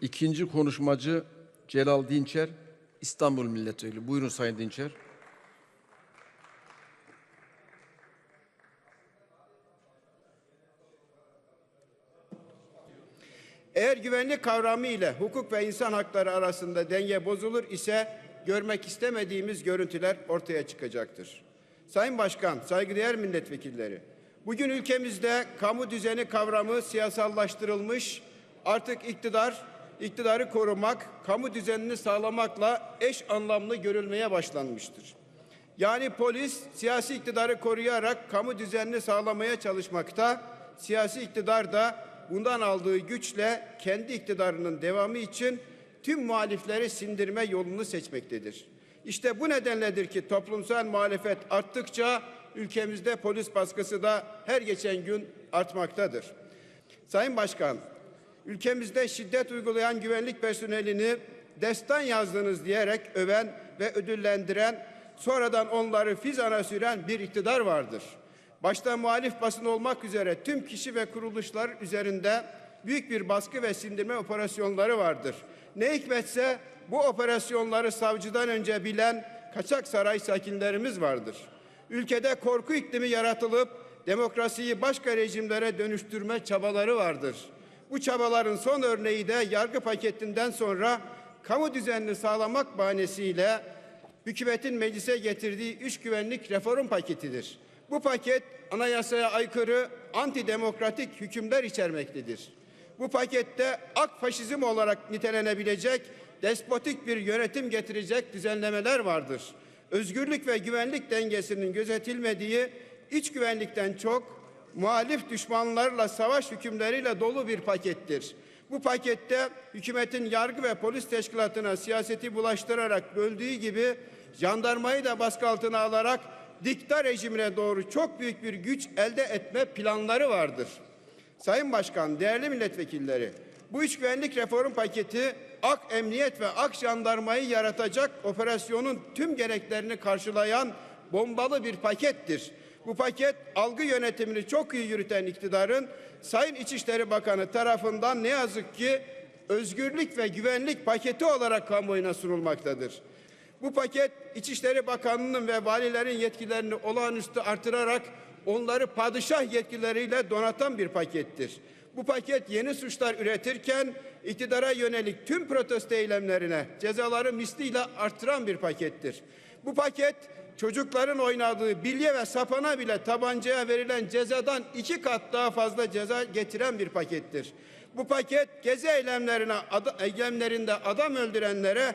İkinci konuşmacı Celal Dinçer, İstanbul Milletvekili. Buyurun Sayın Dinçer. Eğer güvenlik kavramı ile hukuk ve insan hakları arasında denge bozulur ise görmek istemediğimiz görüntüler ortaya çıkacaktır. Sayın Başkan, saygıdeğer milletvekilleri, bugün ülkemizde kamu düzeni kavramı siyasallaştırılmış, artık iktidar, iktidarı korumak, kamu düzenini sağlamakla eş anlamlı görülmeye başlanmıştır. Yani polis siyasi iktidarı koruyarak kamu düzenini sağlamaya çalışmakta, siyasi iktidar da bundan aldığı güçle kendi iktidarının devamı için tüm muhalifleri sindirme yolunu seçmektedir. İşte bu nedenledir ki toplumsal muhalefet arttıkça ülkemizde polis baskısı da her geçen gün artmaktadır. Sayın Başkan, ülkemizde şiddet uygulayan güvenlik personelini destan yazdınız diyerek öven ve ödüllendiren, sonradan onları fizana süren bir iktidar vardır. Başta muhalif basın olmak üzere tüm kişi ve kuruluşlar üzerinde büyük bir baskı ve sindirme operasyonları vardır. Ne hikmetse bu operasyonları savcıdan önce bilen kaçak saray sakinlerimiz vardır. Ülkede korku iklimi yaratılıp demokrasiyi başka rejimlere dönüştürme çabaları vardır. Bu çabaların son örneği de yargı paketinden sonra kamu düzenini sağlamak bahanesiyle hükümetin meclise getirdiği üç güvenlik reform paketidir. Bu paket anayasaya aykırı antidemokratik hükümler içermektedir. Bu pakette ak faşizm olarak nitelenebilecek despotik bir yönetim getirecek düzenlemeler vardır. Özgürlük ve güvenlik dengesinin gözetilmediği iç güvenlikten çok muhalif düşmanlarla savaş hükümleriyle dolu bir pakettir. Bu pakette hükümetin yargı ve polis teşkilatına siyaseti bulaştırarak böldüğü gibi jandarmayı da baskı altına alarak dikta rejimine doğru çok büyük bir güç elde etme planları vardır. Sayın Başkan, değerli milletvekilleri, bu üç güvenlik reform paketi ak emniyet ve ak jandarmayı yaratacak operasyonun tüm gereklerini karşılayan bombalı bir pakettir. Bu paket algı yönetimini çok iyi yürüten iktidarın Sayın İçişleri Bakanı tarafından ne yazık ki özgürlük ve güvenlik paketi olarak kamuoyuna sunulmaktadır. Bu paket İçişleri Bakanlığı'nın ve valilerin yetkilerini olağanüstü artırarak onları padişah yetkileriyle donatan bir pakettir. Bu paket yeni suçlar üretirken iktidara yönelik tüm protesto eylemlerine cezaları misliyle artıran bir pakettir. Bu paket çocukların oynadığı bilye ve sapana bile tabancaya verilen cezadan iki kat daha fazla ceza getiren bir pakettir. Bu paket gezi eylemlerine, ad- eylemlerinde adam öldürenlere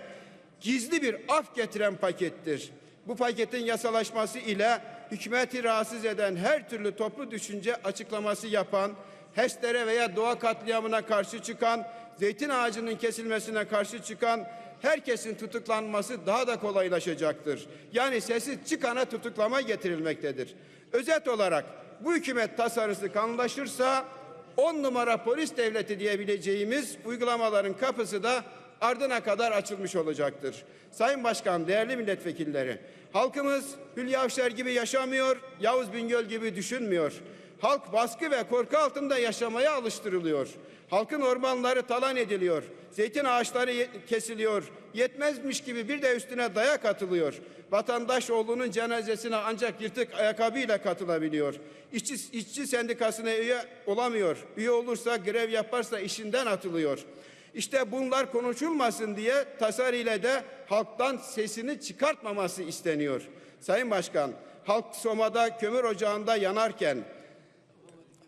gizli bir af getiren pakettir. Bu paketin yasalaşması ile hükümeti rahatsız eden her türlü toplu düşünce açıklaması yapan, HES'lere veya doğa katliamına karşı çıkan, zeytin ağacının kesilmesine karşı çıkan herkesin tutuklanması daha da kolaylaşacaktır. Yani sesi çıkana tutuklama getirilmektedir. Özet olarak bu hükümet tasarısı kanunlaşırsa 10 numara polis devleti diyebileceğimiz uygulamaların kapısı da ardına kadar açılmış olacaktır. Sayın Başkan, değerli milletvekilleri, halkımız Hülya Avşar gibi yaşamıyor, Yavuz Bingöl gibi düşünmüyor. Halk baskı ve korku altında yaşamaya alıştırılıyor. Halkın ormanları talan ediliyor. Zeytin ağaçları kesiliyor. Yetmezmiş gibi bir de üstüne dayak atılıyor. Vatandaş oğlunun cenazesine ancak yırtık ayakkabıyla katılabiliyor. İşçi, işçi sendikasına üye olamıyor. Üye olursa grev yaparsa işinden atılıyor. İşte bunlar konuşulmasın diye tasarıyla de halktan sesini çıkartmaması isteniyor. Sayın Başkan, halk Soma'da kömür ocağında yanarken,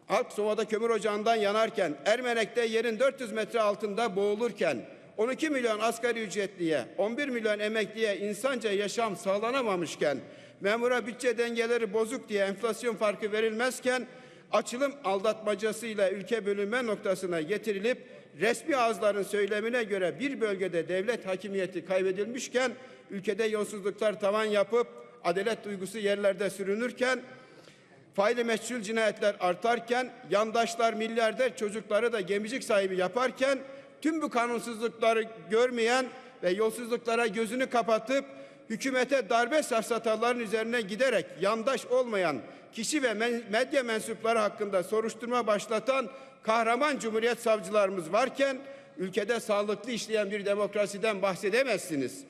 halk Soma'da kömür ocağından yanarken, Ermenek'te yerin 400 metre altında boğulurken, 12 milyon asgari ücretliye, 11 milyon emekliye insanca yaşam sağlanamamışken, memura bütçe dengeleri bozuk diye enflasyon farkı verilmezken, açılım aldatmacasıyla ülke bölünme noktasına getirilip resmi ağızların söylemine göre bir bölgede devlet hakimiyeti kaybedilmişken ülkede yolsuzluklar tavan yapıp adalet duygusu yerlerde sürünürken faili meçhul cinayetler artarken yandaşlar milyarder çocukları da gemicik sahibi yaparken tüm bu kanunsuzlukları görmeyen ve yolsuzluklara gözünü kapatıp hükümete darbe safsataların üzerine giderek yandaş olmayan kişi ve medya mensupları hakkında soruşturma başlatan kahraman cumhuriyet savcılarımız varken ülkede sağlıklı işleyen bir demokrasiden bahsedemezsiniz.